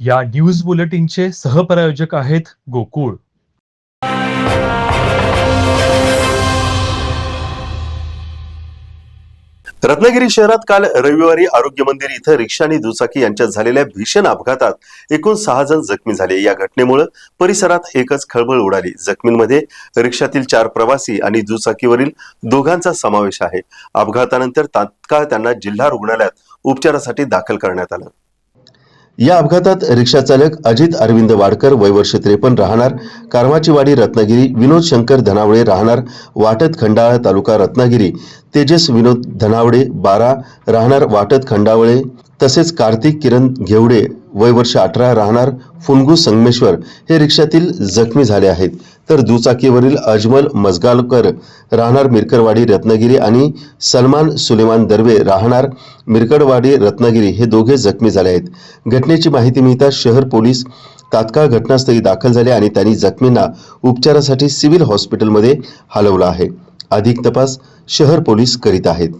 या न्यूज बुलेटिनचे सहप्रायोजक आहेत गोकुळ. रत्नागिरी शहरात काल रविवारी आरोग्य मंदिर इथं रिक्षा आणि दुचाकी यांच्यात झालेल्या भीषण अपघातात एकूण सहा जण जखमी झाले. या घटनेमुळे परिसरात एकच खळबळ उडाली. जखमींमध्ये रिक्षातील चार प्रवासी आणि दुचाकीवरील दोघांचा समावेश आहे. अपघातानंतर तात्काळ त्यांना जिल्हा रुग्णालयात उपचारासाठी दाखल करण्यात आलं. या अपघातात रिक्षा चालक अजित अरविंद वाडकर वय वर्ष त्रेपन्न राहणार कारमाचीवाडी रत्नागिरी विनोद शंकर धनावळे राहणार वाटत खंडाळा तालुका रत्नागिरी तेजस विनोद धनावडे बारा राहणार वाटत खंडावळे तसेच कार्तिक किरण घेवडे वय वर्ष अठरा राहणार फुनगू संगमेश्वर हे रिक्षातील जखमी झाले आहेत. तर दुचाकीवरील अजमल मजगालकर राहणार मिरकरवाडी रत्नागिरी आणि सलमान सुलेमान दर्वे राहणार मिरकडवाडी रत्नागिरी हे दोघे जखमी झाले आहेत. घटनेची माहिती मिळताच शहर पोलीस तात्काळ घटनास्थळी दाखल झाले आणि त्यांनी जखमींना उपचारासाठी सिव्हिल हॉस्पिटलमध्ये हलवलं आहे. अधिक तपास शहर पोलीस करीत आहेत.